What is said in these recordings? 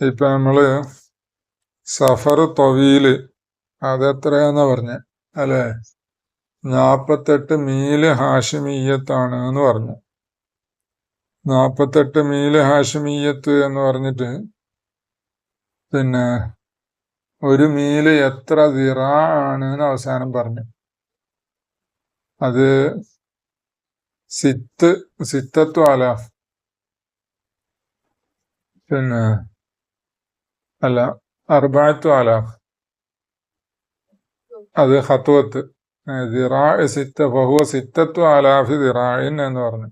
ഇപ്പൊ നമ്മൾ സഫർ തൊവീൽ അതെത്രയാന്നാ പറഞ്ഞ? അല്ലെ? നാപ്പത്തെട്ട് മീൽ ഹാഷിമീയത്താണ് എന്ന് പറഞ്ഞു. നാപ്പത്തെട്ട് മീൽ ഹാഷിമീയത്ത് എന്ന് പറഞ്ഞിട്ട് പിന്നെ ഒരു മീൽ എത്ര ദിറാ ആണ് എന്ന് അവസാനം പറഞ്ഞു. അത് സിത്ത് സിത്തത്വല. പിന്നെ അല്ല അർബാത്തു ആലാഫ് അത് ഹത്വത്ത്. ദിറാ സിത്ത ബഹുവ സിത്തത്വ ആലാഫി ദിറായിൻ എന്ന് പറഞ്ഞു.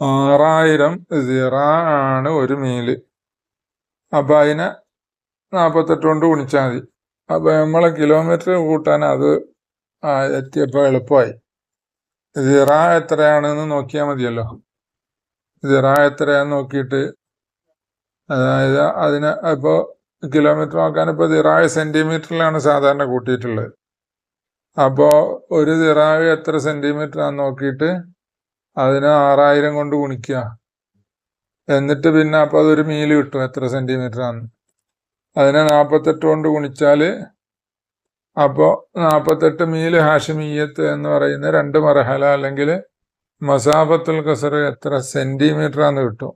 ആറായിരം ദിറാ ആണ് ഒരു മീൽ. അപ്പൊ അതിനെ നാപ്പത്തെട്ട് കൊണ്ട് ഗുണിച്ചാൽ മതി. അപ്പൊ നമ്മളെ കിലോമീറ്റർ കൂട്ടാൻ അത് എത്തിയപ്പോൾ എത്തിയപ്പോ എളുപ്പമായി ദിറ എത്രയാണെന്ന് നോക്കിയാൽ മതിയല്ലോ. ദിറ എത്രയാന്ന് നോക്കിയിട്ട് അതായത് അതിന് ഇപ്പോൾ കിലോമീറ്റർ നോക്കാൻ ഇപ്പോൾ ദിറായ സെന്റിമീറ്ററിലാണ് സാധാരണ കൂട്ടിയിട്ടുള്ളത്. അപ്പോൾ ഒരു ദിറായ എത്ര സെന്റിമീറ്റർ ആണെന്ന് നോക്കിയിട്ട് അതിന് ആറായിരം കൊണ്ട് ഗുണിക്കുക എന്നിട്ട് പിന്നെ അപ്പോൾ അതൊരു മീൽ കിട്ടും എത്ര ആണ് അതിനെ നാൽപ്പത്തെട്ട് കൊണ്ട് ഗുണിച്ചാൽ അപ്പോൾ നാൽപ്പത്തെട്ട് മീൽ ഹാഷിമീയത്ത് എന്ന് പറയുന്ന രണ്ട് മറഹല അല്ലെങ്കിൽ മസാഫത്തുൽ കസർ എത്ര സെന്റിമീറ്റർ ആണെന്ന് കിട്ടും.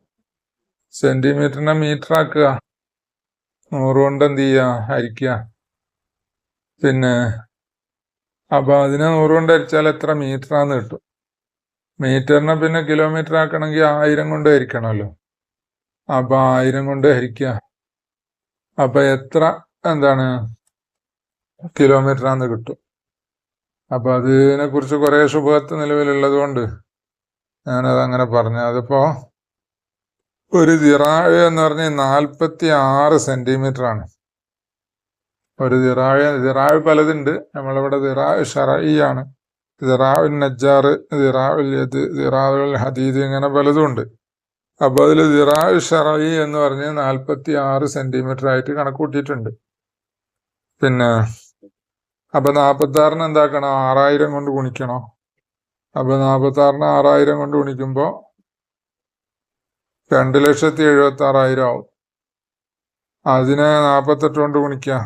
സെന്റിമീറ്ററിനെ മീറ്റർ ആക്കുക നൂറ് കൊണ്ട് എന്ത് ചെയ്യുക ഹരിക്കുക. പിന്നെ അപ്പൊ അതിനെ നൂറ് കൊണ്ട് ഹരിച്ചാൽ എത്ര മീറ്റർ ആന്ന് കിട്ടും. മീറ്ററിനെ പിന്നെ കിലോമീറ്റർ ആക്കണമെങ്കിൽ ആയിരം കൊണ്ട് ഹരിക്കണമല്ലോ. അപ്പൊ ആയിരം കൊണ്ട് ഹരിക്കുക. അപ്പൊ എത്ര എന്താണ്? കിലോമീറ്റർ ആന്ന് കിട്ടും. അപ്പൊ അതിനെ കുറിച്ച് കുറെ ശുഭത്ത് നിലവിലുള്ളത് കൊണ്ട് ഞാനത് അങ്ങനെ പറഞ്ഞു. അതിപ്പോ ഒരു ദിറാഴ എന്ന് പറഞ്ഞ നാൽപ്പത്തി ആറ് സെന്റിമീറ്റർ ആണ്. ഒരു ദിറാഴ ദിറാവ് പലതുണ്ട്. നമ്മളിവിടെ ദിറാവ് ഷറയാണ് ദിറാവുൽ നജ്ജാർ ദിറാവുൽ യദ് ദിറാവുൽ ഹദീദ് ഇങ്ങനെ പലതും ഉണ്ട്. അപ്പൊ അതിൽ ദിറാവ് ഷറയി എന്ന് പറഞ്ഞ് നാൽപ്പത്തി ആറ് സെന്റിമീറ്റർ ആയിട്ട് കണക്ക് കൂട്ടിയിട്ടുണ്ട് പിന്നെ അപ്പൊ നാൽപ്പത്തി ആറിന് എന്താക്കണം? ആറായിരം കൊണ്ട് ഗുണിക്കണോ. അപ്പൊ നാൽപ്പത്തി ആറിന് ആറായിരം കൊണ്ട് ഗുണിക്കുമ്പോ രണ്ട് ലക്ഷത്തി എഴുപത്തി ആറായിരം ആവും. അതിനെ നാപ്പത്തെട്ട് കൊണ്ട് ഗുണിക്കാം.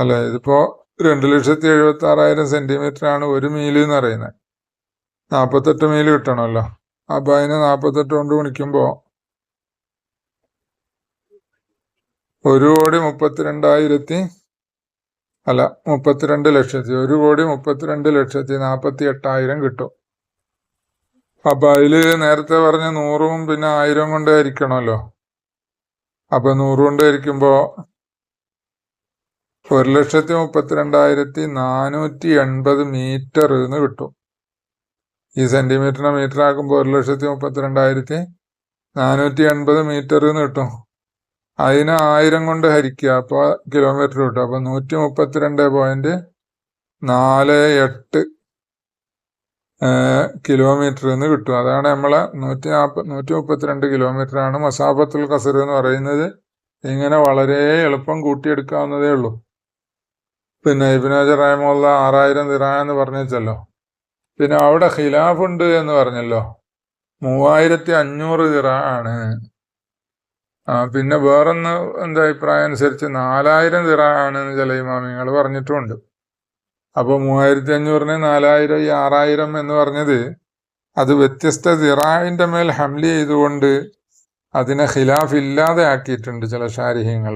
അല്ല ഇതിപ്പോ രണ്ട് ലക്ഷത്തി എഴുപത്തി ആറായിരം സെന്റിമീറ്റർ ആണ് ഒരു മീൽ എന്ന് അറിയുന്നത് നാപ്പത്തെട്ട് മീൽ കിട്ടണമല്ലോ. അപ്പൊ അതിനെ നാപ്പത്തെട്ട് കൊണ്ട് ഗുണിക്കുമ്പോ ഒരു കോടി മുപ്പത്തിരണ്ടായിരത്തി അല്ല മുപ്പത്തിരണ്ട് ലക്ഷത്തി ഒരു കോടി മുപ്പത്തിരണ്ട് ലക്ഷത്തി നാപ്പത്തി എട്ടായിരം കിട്ടും. അപ്പൊ അതിൽ നേരത്തെ പറഞ്ഞ നൂറും പിന്നെ ആയിരം കൊണ്ട് ഹരിക്കണമല്ലോ. അപ്പൊ നൂറ് കൊണ്ട് ഹരിക്കുമ്പോ ഒരു ലക്ഷത്തി മുപ്പത്തിരണ്ടായിരത്തി നാനൂറ്റി എൺപത് മീറ്റർ എന്ന് കിട്ടും. ഈ സെന്റിമീറ്ററിനെ മീറ്റർ ആക്കുമ്പോൾ ഒരു ലക്ഷത്തി മുപ്പത്തിരണ്ടായിരത്തി നാനൂറ്റി എൺപത് മീറ്റർ എന്ന് കിട്ടും. അതിന് ആയിരം കൊണ്ട് ഹരിക്കുക. അപ്പോൾ കിലോമീറ്റർ കിട്ടും. അപ്പൊ നൂറ്റി മുപ്പത്തിരണ്ട് പോയിന്റ് നാല് എട്ട് കിലോമീറ്റർ എന്ന് കിട്ടും. അതാണ് നമ്മളെ നൂറ്റി നാൽപ്പ നൂറ്റി മുപ്പത്തിരണ്ട് കിലോമീറ്റർ ആണ് മസാബത്തുൽ കസർ എന്ന് പറയുന്നത്. ഇങ്ങനെ വളരെ എളുപ്പം കൂട്ടിയെടുക്കാവുന്നതേ ഉള്ളൂ. പിന്നെ ഇബിനാജ് റഹമുള്ള ആറായിരം ദിറ എന്ന് പറഞ്ഞല്ലോ പിന്നെ അവിടെ ഖിലാഫ് ഉണ്ട് എന്ന് പറഞ്ഞല്ലോ. മൂവായിരത്തി അഞ്ഞൂറ് ദിറ ആണ്. ആ പിന്നെ വേറൊന്ന് എന്താ അഭിപ്രായം അനുസരിച്ച് നാലായിരം ദിറ ആണ് ചില ഇമാമിങ്ങൾ പറഞ്ഞിട്ടുമുണ്ട് അപ്പൊ മൂവായിരത്തി അഞ്ഞൂറിന് നാലായിരം ഈ ആറായിരം എന്ന് പറഞ്ഞത് അത് വ്യത്യസ്ത ദിറാവിന്റെ മേൽ ഹംല ചെയ്തുകൊണ്ട് അതിനെ ഖിലാഫ് ഇല്ലാതെ ആക്കിയിട്ടുണ്ട് ചില ശാരീഹ്യങ്ങൾ.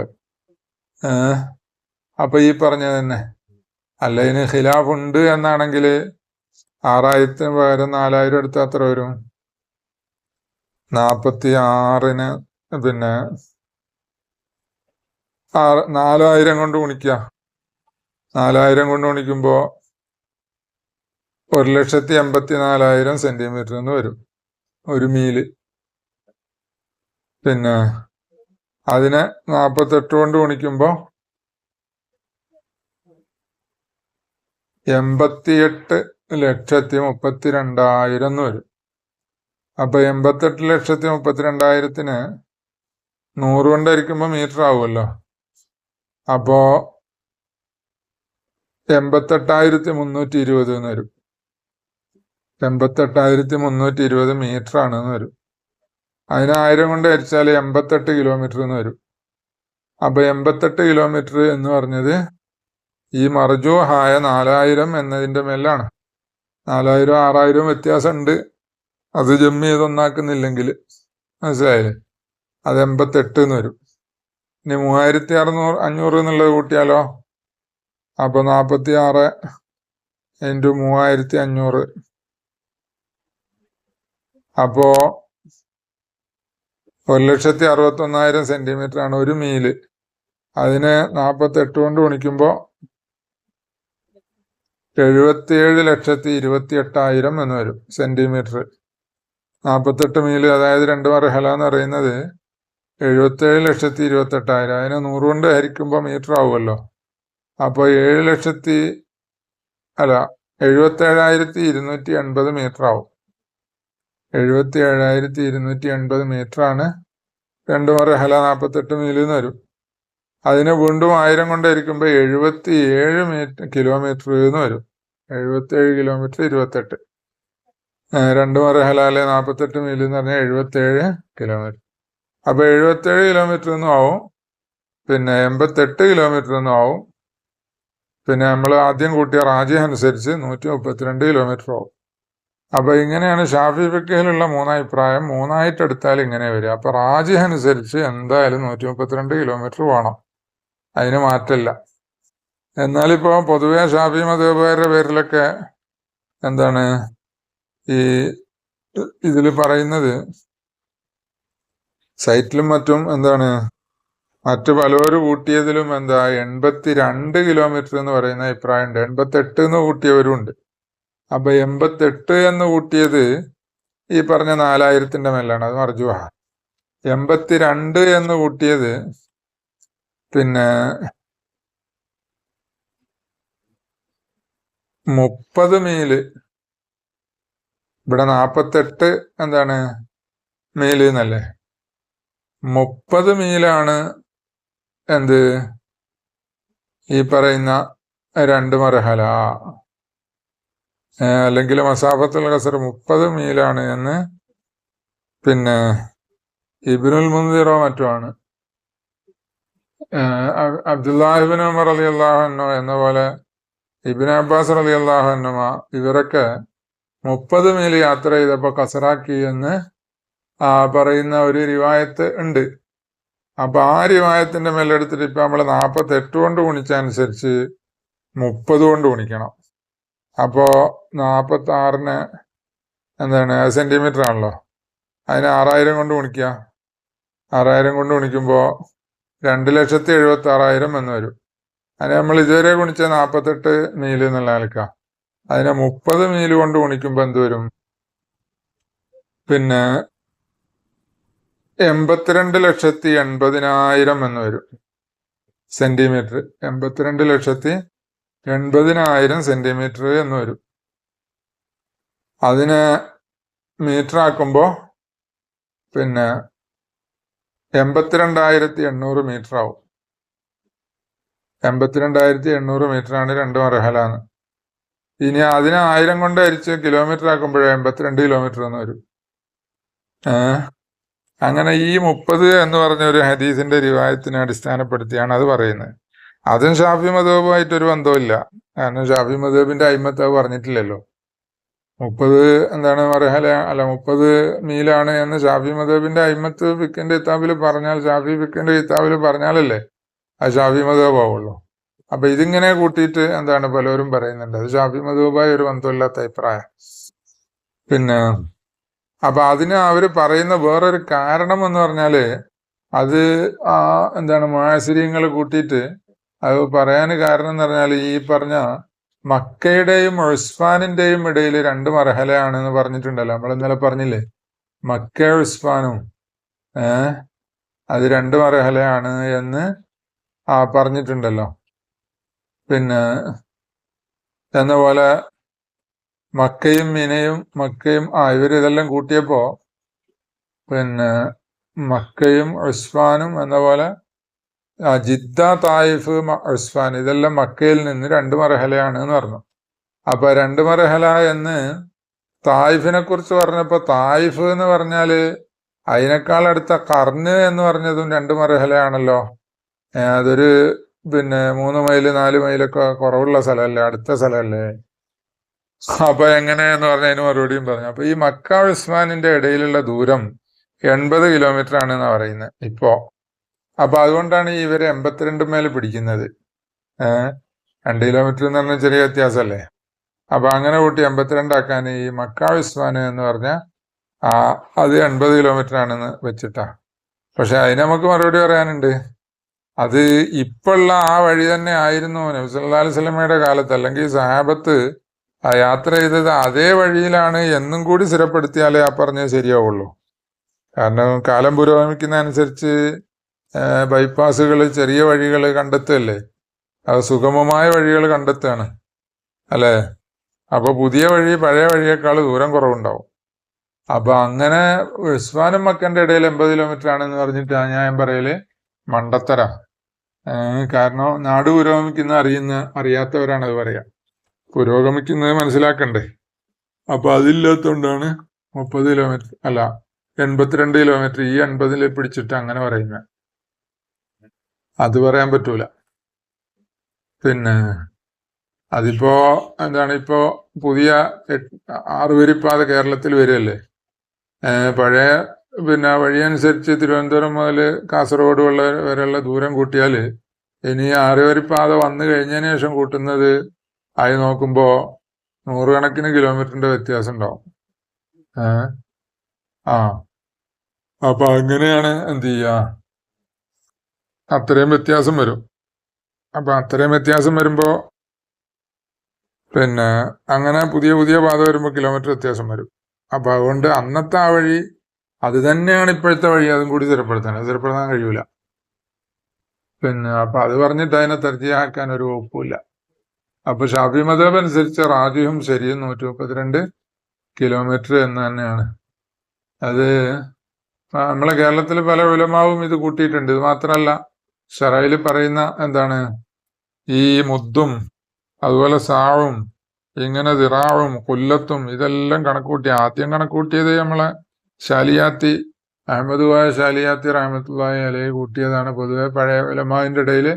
അപ്പൊ ഈ പറഞ്ഞ തന്നെ. അല്ല ഇതിന് ഖിലാഫ് ഉണ്ട് എന്നാണെങ്കിൽ ആറായിരത്തിന് പകരം നാലായിരം എടുത്ത അത്ര വരും? നാപ്പത്തി ആറിന് പിന്നെ ആറ് നാലായിരം കൊണ്ട് ഗുണിക്കുക നാലായിരം കൊണ്ട് ഗുണിക്കുമ്പോൾ ഒരു ലക്ഷത്തി എൺപത്തി നാലായിരം സെന്റിമീറ്റർ എന്ന് വരും. ഒരു മീൽ പിന്നെ അതിനെ നാൽപ്പത്തെട്ട് കൊണ്ട് ഗുണിക്കുമ്പോൾ എൺപത്തിയെട്ട് ലക്ഷത്തി മുപ്പത്തി രണ്ടായിരം എന്ന് വരും. അപ്പൊ എൺപത്തെട്ട് ലക്ഷത്തി മുപ്പത്തിരണ്ടായിരത്തിന് നൂറ് കൊണ്ടായിരിക്കുമ്പോൾ മീറ്റർ ആവുമല്ലോ. അപ്പോ എൺപത്തെട്ടായിരത്തി മുന്നൂറ്റി ഇരുപത് എന്ന് വരും. എൺപത്തെട്ടായിരത്തി മുന്നൂറ്റി ഇരുപത് മീറ്റർ ആണെന്ന് വരും. അതിന് ആയിരം കൊണ്ട് ഹരിച്ചാൽ എൺപത്തെട്ട് കിലോമീറ്റർ എന്ന് വരും. അപ്പൊ എൺപത്തെട്ട് കിലോമീറ്റർ എന്ന് പറഞ്ഞത് ഈ മർജൂഹായ നാലായിരം എന്നതിന്റെ മേലാണ്. നാലായിരം ആറായിരം വ്യത്യാസമുണ്ട്. അത് ജമ്മി ചെയ്തൊന്നാക്കുന്നില്ലെങ്കിൽ മനസ്സിലായില്ലേ? അത് എൺപത്തെട്ട് എന്ന് വരും. ഇനി മൂവായിരത്തി അറുന്നൂറ് അഞ്ഞൂറ് എന്നുള്ളത് കൂട്ടിയാലോ? അപ്പൊ നാപ്പത്തി ആറ് ഇന്റു മൂവായിരത്തി അഞ്ഞൂറ് അപ്പോ ഒരു ലക്ഷത്തി അറുപത്തി ഒന്നായിരം സെന്റിമീറ്റർ ആണ് ഒരു മീൽ. അതിനെ നാപ്പത്തെട്ട് കൊണ്ട് ഗുണിക്കുമ്പോൾ എഴുപത്തിയേഴ് ലക്ഷത്തി ഇരുപത്തി എട്ടായിരം എന്ന് വരും സെന്റിമീറ്റർ നാൽപ്പത്തെട്ട് മീൽ അതായത് രണ്ട് മർഹല എന്ന് പറയുന്നത് എഴുപത്തേഴ് ലക്ഷത്തി ഇരുപത്തെട്ടായിരം അതിനെ നൂറ് കൊണ്ട് ഹരിക്കുമ്പോൾ മീറ്റർ ആവുമല്ലോ അപ്പോൾ ഏഴ് ലക്ഷത്തി അല്ല എഴുപത്തേഴായിരത്തി ഇരുന്നൂറ്റി എൺപത് മീറ്റർ ആവും. എഴുപത്തി ഏഴായിരത്തി ഇരുന്നൂറ്റി എൺപത് മീറ്റർ ആണ് രണ്ട് ഹല നാൽപ്പത്തെട്ട് മീലിൽ നിന്ന് വരും. അതിനെ വീണ്ടും ആയിരം കൊണ്ട് ഹരിക്കുമ്പോൾ എഴുപത്തി ഏഴ് മീറ്റർ കിലോമീറ്റർ എന്ന് വരും എഴുപത്തി ഏഴ് കിലോമീറ്റർ ഇരുപത്തെട്ട് രണ്ട് മറഹലാലെ നാൽപ്പത്തെട്ട് മീൽ എന്ന് പറഞ്ഞാൽ എഴുപത്തേഴ് കിലോമീറ്റർ അപ്പോൾ എഴുപത്തേഴ് കിലോമീറ്റർ ഒന്നും ആവും. പിന്നെ എൺപത്തെട്ട് കിലോമീറ്റർ ഒന്നും ആവും. പിന്നെ നമ്മൾ ആദ്യം കൂട്ടിയ റാജി അനുസരിച്ച് നൂറ്റി മുപ്പത്തിരണ്ട് കിലോമീറ്റർ ആവും. അപ്പോൾ ഇങ്ങനെയാണ് ഷാഫി ഫിക്കയിലുള്ള മൂന്നഭിപ്രായം. മൂന്നായിട്ട് എടുത്താൽ ഇങ്ങനെ വരിക. അപ്പോൾ റാജി അനുസരിച്ച് എന്തായാലും നൂറ്റി മുപ്പത്തിരണ്ട് കിലോമീറ്റർ വേണം. അതിന് മാറ്റമില്ല. എന്നാലിപ്പോൾ പൊതുവെ ഷാഫി മതേബുകാരുടെ പേരിലൊക്കെ എന്താണ് ഈ ഇതിൽ പറയുന്നത്? സൈറ്റിലും മറ്റും എന്താണ് മറ്റു പലവരും കൂട്ടിയതിലും എന്താ എൺപത്തി രണ്ട് കിലോമീറ്റർ എന്ന് പറയുന്ന അഭിപ്രായമുണ്ട്. എൺപത്തെട്ട് എന്ന് കൂട്ടിയവരും ഉണ്ട്. അപ്പൊ എൺപത്തെട്ട് എന്ന് കൂട്ടിയത് ഈ പറഞ്ഞ നാലായിരത്തിന്റെ മേലാണ്. അത് മർജുഹ എൺപത്തിരണ്ട് എന്ന് കൂട്ടിയത് പിന്നെ മുപ്പത് മീൽ. ഇവിടെ നാപ്പത്തെട്ട് എന്താണ്? മീൽ എന്നല്ലേ? മുപ്പത് മീലാണ് എന്ത്? ഈ പറയുന്ന രണ്ട് മരഹല. അല്ലെങ്കിൽ മസാഫത്തുൽ ഖസർ മുപ്പത് മീലാണ് എന്ന്. പിന്നെ ഇബിനുൽ മുന്തിറോ മറ്റുമാണ്. അബ്ദുല്ലാഹിബിൻ ഉമർ അലി അള്ളാഹുനോ എന്ന പോലെ ഇബിൻ അബ്ബാസ് അലി അള്ളാഹുനുമ ഇവരൊക്കെ മുപ്പത് മീൽ യാത്ര ചെയ്തപ്പോൾ കസറാക്കി എന്ന് പറയുന്ന ഒരു റിവായത്ത് ഉണ്ട്. അപ്പൊ ആ റിവായത്തിന്റെ മേലെടുത്തിട്ട് ഇപ്പൊ നമ്മൾ നാൽപ്പത്തി എട്ട് കൊണ്ട് ഗുണിച്ചനുസരിച്ച് മുപ്പത് കൊണ്ട് ഗുണിക്കണം. അപ്പോ നാൽപ്പത്തി ആറിന് എന്താണ് സെന്റിമീറ്റർ ആണല്ലോ. അതിന് ആറായിരം കൊണ്ട് ഗുണിക്കുക ആറായിരം കൊണ്ട് ഗുണിക്കുമ്പോൾ രണ്ട് ലക്ഷത്തി എഴുപത്തി ആറായിരം എന്ന് വരും. അതിന് നമ്മൾ ഇതുവരെ ഗുണിച്ച നാൽപ്പത്തെട്ട് മീൽ എന്നുള്ള നിലക്കാം. അതിനെ മുപ്പത് മീൽ കൊണ്ട് ഗുണിക്കുമ്പോൾ എന്ത് വരും? പിന്നെ എൺപത്തിരണ്ട് ലക്ഷത്തി എൺപതിനായിരം എന്ന് വരും. സെന്റിമീറ്റർ. എൺപത്തിരണ്ട് ലക്ഷത്തി എൺപതിനായിരം സെന്റിമീറ്റർ എന്ന് വരും. അതിനെ മീറ്റർ ആക്കുമ്പോൾ പിന്നെ എൺപത്തിരണ്ടായിരത്തി എണ്ണൂറ് മീറ്റർ ആവും. എൺപത്തിരണ്ടായിരത്തി എണ്ണൂറ് മീറ്റർ ആണ് രണ്ട് മറഹലാന്ന് ഇനി അതിനെ ആയിരം കൊണ്ട് അരിച്ച് കിലോമീറ്റർ ആക്കുമ്പോഴേ എൺപത്തിരണ്ട് കിലോമീറ്റർ എന്ന് വരും. ഏഹ്? അങ്ങനെ ഈ മുപ്പത് എന്ന് പറഞ്ഞ ഒരു ഹദീസിന്റെ രൂപായത്തിനെ അടിസ്ഥാനപ്പെടുത്തിയാണ് അത് പറയുന്നത്. അതും ഷാഫി മതവുമായിട്ട് ഒരു ബന്ധമില്ല കാരണം ഷാഫി മതബിന്റെ അയിമത്ത് അത് പറഞ്ഞിട്ടില്ലല്ലോ. മുപ്പത് എന്താണ് മറഹല അല്ല മുപ്പത് മീലാണ് എന്ന് ഷാഫി മതബിന്റെ അയിമത്ത് ഫിക്കിന്റെ കിതാബിൽ പറഞ്ഞാൽ ഷാഫി ഫിക്കിന്റെ കിതാബിൽ പറഞ്ഞാലല്ലേ ആ ഷാഫി മതബ് ആവുള്ളൂ. അപ്പൊ ഇതിങ്ങനെ കൂട്ടിയിട്ട് എന്താണ് പലരും പറയുന്നുണ്ട്. അത് ഷാഫി മധുബായി ഒരു ബന്ധമില്ലാത്ത അഭിപ്രായം. പിന്നെ അപ്പൊ അതിന് അവർ പറയുന്ന വേറൊരു കാരണം എന്ന് പറഞ്ഞാൽ അത് ആ എന്താണ് മാസര്യങ്ങൾ കൂട്ടിയിട്ട് അത് പറയാൻ കാരണം എന്ന് പറഞ്ഞാൽ ഈ പറഞ്ഞ മക്കയുടെയും ഉസ്ഫാനിന്റെയും ഇടയിൽ രണ്ട് മർഹലയാണ് എന്ന് പറഞ്ഞിട്ടുണ്ടല്ലോ. നമ്മൾ ഇന്നലെ പറഞ്ഞില്ലേ? മക്ക ഉസ്ഫാനും ഏഹ് അത് രണ്ട് മർഹലയാണ് എന്ന് ആ പറഞ്ഞിട്ടുണ്ടല്ലോ. പിന്നെ എന്ന പോലെ മക്കയും മിനയും മക്കയും ആ ഇവരിതെല്ലാം കൂട്ടിയപ്പോ പിന്നെ മക്കയും ഉസ്ഫാനും എന്ന പോലെ ജിദ്ദ തായിഫ് ഉസ്ഫാൻ ഇതെല്ലാം മക്കയിൽ നിന്ന് രണ്ട് മറഹലയാണ് എന്ന് പറഞ്ഞു. അപ്പൊ രണ്ട് മറഹല എന്ന് തായിഫിനെ കുറിച്ച് പറഞ്ഞപ്പോ തായിഫ് എന്ന് പറഞ്ഞാൽ അതിനേക്കാൾ അടുത്ത കർണ് എന്ന് പറഞ്ഞതും രണ്ട് മറഹലയാണല്ലോ അതൊരു പിന്നെ മൂന്ന് മൈൽ നാല് മൈലൊക്കെ കുറവുള്ള സ്ഥലമല്ലേ അടുത്ത സ്ഥലമല്ലേ? അപ്പൊ എങ്ങനെയെന്ന് പറഞ്ഞതിന് മറുപടിയും പറഞ്ഞു. അപ്പൊ ഈ മക്ക ഉസ്മാനിന്റെ ഇടയിലുള്ള ദൂരം എൺപത് കിലോമീറ്റർ ആണെന്ന് പറയുന്നത് ഇപ്പോ. അപ്പൊ അതുകൊണ്ടാണ് ഇവരെ എൺപത്തിരണ്ട് മേലെ പിടിക്കുന്നത്. ഏഹ് രണ്ട് കിലോമീറ്റർ എന്ന് പറഞ്ഞാൽ ചെറിയ വ്യത്യാസമല്ലേ അപ്പൊ അങ്ങനെ കൂട്ടി എൺപത്തിരണ്ടാക്കാൻ ഈ മക്ക ഉസ്മാൻ എന്ന് പറഞ്ഞ ആ അത് എൺപത് കിലോമീറ്റർ ആണെന്ന് വെച്ചിട്ടാ. പക്ഷെ അതിന് നമുക്ക് മറുപടി പറയാനുണ്ട്. അത് ഇപ്പോഴുള്ള ആ വഴി തന്നെ ആയിരുന്നു നബ്സല്ലാ അലൈഹി സ്വലമയുടെ കാലത്ത്. അല്ലെങ്കിൽ സഹാബത്ത് ആ യാത്ര ചെയ്തത് അതേ വഴിയിലാണ് എന്നും കൂടി സ്ഥിരപ്പെടുത്തിയാലേ ആ പറഞ്ഞത് ശരിയാവുള്ളൂ. കാരണം കാലം പുരോഗമിക്കുന്ന അനുസരിച്ച് ബൈപ്പാസുകൾ ചെറിയ വഴികൾ കണ്ടെത്തുകയല്ലേ? അത് സുഗമമായ വഴികൾ കണ്ടെത്തുകയാണ്. അല്ലേ? അപ്പോൾ പുതിയ വഴി പഴയ വഴിയേക്കാൾ ദൂരം കുറവുണ്ടാവും. അപ്പൊ അങ്ങനെ ഉസ്മാനും മക്കന്റെ ഇടയിൽ എൺപത് കിലോമീറ്റർ ആണെന്ന് പറഞ്ഞിട്ട് ഞാൻ പറയൽ. മണ്ടത്തര. കാരണം നാട് പുരോഗമിക്കുന്ന അറിയുന്ന അറിയാത്തവരാണത് പറയാ. പുരോഗമിക്കുന്നത് മനസ്സിലാക്കണ്ടേ? അപ്പൊ അതില്ലാത്തോണ്ടാണ് മുപ്പത് കിലോമീറ്റർ അല്ല എൺപത്തിരണ്ട് കിലോമീറ്റർ ഈ എൺപതിൽ പിടിച്ചിട്ട് അങ്ങനെ പറയുന്നത് അത് പറയാൻ പറ്റൂല. പിന്നെ അതിപ്പോ എന്താണ് ഇപ്പോ പുതിയ ആറുവരിപ്പാത കേരളത്തിൽ വരികയല്ലേ പഴയ പിന്നെ വഴിയനുസരിച്ച് തിരുവനന്തപുരം മുതൽ കാസർഗോഡ് ഉള്ള വരെയുള്ള ദൂരം കൂട്ടിയാൽ ഇനി ആറുവരിപ്പാത വന്നു കഴിഞ്ഞതിന് ശേഷം കൂട്ടുന്നത് ആയി നോക്കുമ്പോ നൂറുകണക്കിന് കിലോമീറ്ററിന്റെ വ്യത്യാസം ഉണ്ടാവും ഏഹ് ആ. അപ്പൊ അങ്ങനെയാണ് എന്ത് ചെയ്യുക അത്രയും വ്യത്യാസം വരും. അപ്പൊ അത്രയും വ്യത്യാസം വരുമ്പോ പിന്നെ അങ്ങനെ പുതിയ പുതിയ പാത വരുമ്പോൾ കിലോമീറ്റർ വ്യത്യാസം വരും. അപ്പൊ അതുകൊണ്ട് അന്നത്തെ ആ വഴി അത് തന്നെയാണ് ഇപ്പോഴത്തെ വഴി അതും കൂടി സ്ഥിരപ്പെടുത്താൻ സ്ഥിരപ്പെടുത്താൻ കഴിയൂല. പിന്നെ അപ്പൊ അത് പറഞ്ഞിട്ട് അതിനെ തർജയാക്കാൻ ഒരു വകുപ്പില്ല അപ്പൊ ഷാഫി മതബ് അനുസരിച്ച് റാജിയും ശരിയും നൂറ്റി മുപ്പത്തിരണ്ട് കിലോമീറ്റർ എന്ന് തന്നെയാണ്. അത് നമ്മളെ കേരളത്തിൽ പല ഉലമാവും ഇത് കൂട്ടിയിട്ടുണ്ട്. ഇത് മാത്രമല്ല ഷറയിൽ പറയുന്ന എന്താണ്? ഈ മുദ്ദും അതുപോലെ സാവും ഇങ്ങനെ ദിറാവും കൊല്ലത്തും ഇതെല്ലാം കണക്കൂട്ടി ആദ്യം കണക്കൂട്ടിയത് നമ്മളെ ശാലിയാത്തി അഹമ്മദ് വായ ശാലിയാത്തി റഹമത്തുള്ളാഹി അലയെ കൂട്ടിയതാണ്. പൊതുവെ പഴയ ഉലമാവിന്റെ ഇടയിൽ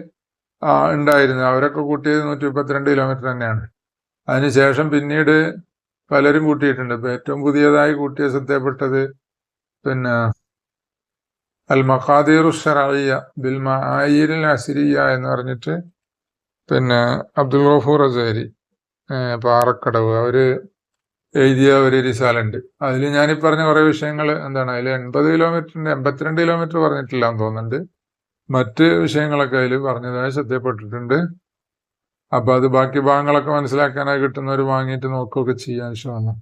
ഉണ്ടായിരുന്നത് അവരൊക്കെ കൂട്ടിയത് നൂറ്റി മുപ്പത്തിരണ്ട് കിലോമീറ്റർ തന്നെയാണ്. അതിനുശേഷം പിന്നീട് പലരും കൂട്ടിയിട്ടുണ്ട്. ഇപ്പൊ ഏറ്റവും പുതിയതായി കൂട്ടിയ ശ്രദ്ധപ്പെട്ടത് പിന്നെ അൽ മഖാദീർ ഷറയ്യ ബിൽ മആയിരിൽ അസിരിയ എന്ന് പറഞ്ഞിട്ട് പിന്നെ അബ്ദുൽ ഗഫൂർ അസേരി പാറക്കടവ്. അവർ എഴുതിയ ഒരു റിസാലുണ്ട്. അതിൽ ഞാനീ പറഞ്ഞ കുറെ വിഷയങ്ങൾ എന്താണ്? അതിൽ എൺപത് കിലോമീറ്ററിന്റെ എൺപത്തിരണ്ട് കിലോമീറ്റർ പറഞ്ഞിട്ടില്ല എന്ന് തോന്നുന്നുണ്ട്. മറ്റ് വിഷയങ്ങളൊക്കെ അതിൽ പറഞ്ഞതായി ശ്രദ്ധപ്പെട്ടിട്ടുണ്ട് അപ്പൊ അത് ബാക്കി ഭാഗങ്ങളൊക്കെ മനസ്സിലാക്കാനായി കിട്ടുന്നവർ വാങ്ങിയിട്ട് നോക്കുകയൊക്കെ ചെയ്യാൻ ഇഷ്ടമാണ്